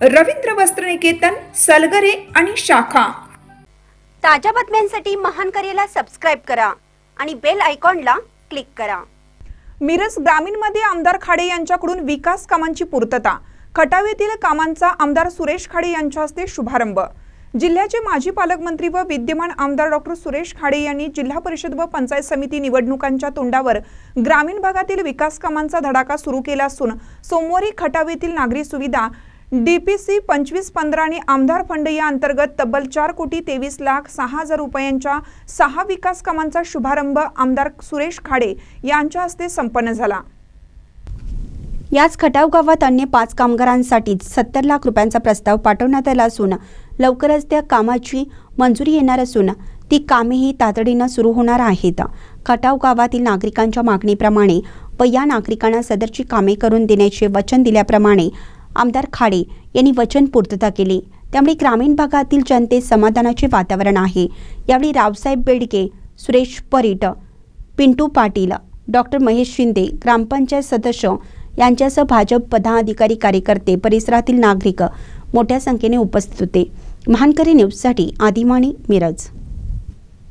रवींद्र वस्त्रनिकेतन सलगरे आणि शाखा. ताज्या बातम्यांसाठी महान करेला सबस्क्राईब करा आणि बेल आयकॉनला क्लिक करा. मिरज ग्रामीणमध्ये आमदार खाडे यांच्याकडून विकास कामांची पूर्तता. खटाव येथील कामांचा आमदार सुरेश खाडे यांच्या हस्ते शुभारंभ. जिल्ह्याचे माजी पालकमंत्री व विद्यमान आमदार डॉक्टर सुरेश खाडे यांनी जिल्हा परिषद व पंचायत समिती निवडणुकांच्या तोंडावर ग्रामीण भागातील विकास कामांचा धडाका सुरू केला असून सोमवारी खटाव येथील नागरी सुविधा डीपीसी पंचवीस पंधरा आणि आमदार फंड या अंतर्गत तब्बल चार कोटी तेवीस लाख सहा हजार रुपयांच्या सहा विकास कामांचा शुभारंभ आमदार सुरेश खाडे यांच्या हस्ते संपन्न झाला. याच खटाव गावात अन्य पाच कामगारांसाठी सत्तर लाख रुपयांचा प्रस्ताव पाठवण्यात आला असून लवकरच त्या कामाची मंजुरी येणार असून ती कामेही तातडीनं सुरू होणार आहेत. खटाव गावातील नागरिकांच्या मागणीप्रमाणे व या नागरिकांना सदरची कामे करून देण्याचे वचन दिल्याप्रमाणे आमदार खाडे यांनी वचन पूर्तता केली. त्यामुळे ग्रामीण भागातील जनतेत समाधानाचे वातावरण आहे. यावेळी रावसाहेब बेडके सुरेश परीट पिंटू पाटील डॉक्टर महेश शिंदे ग्रामपंचायत सदस्य यांच्यासह भाजप पदाधिकारी कार्यकर्ते परिसरातील नागरिक मोठ्या संख्येने उपस्थित होते. महानकरी न्यूजसाठी आदिमाणी मिरज.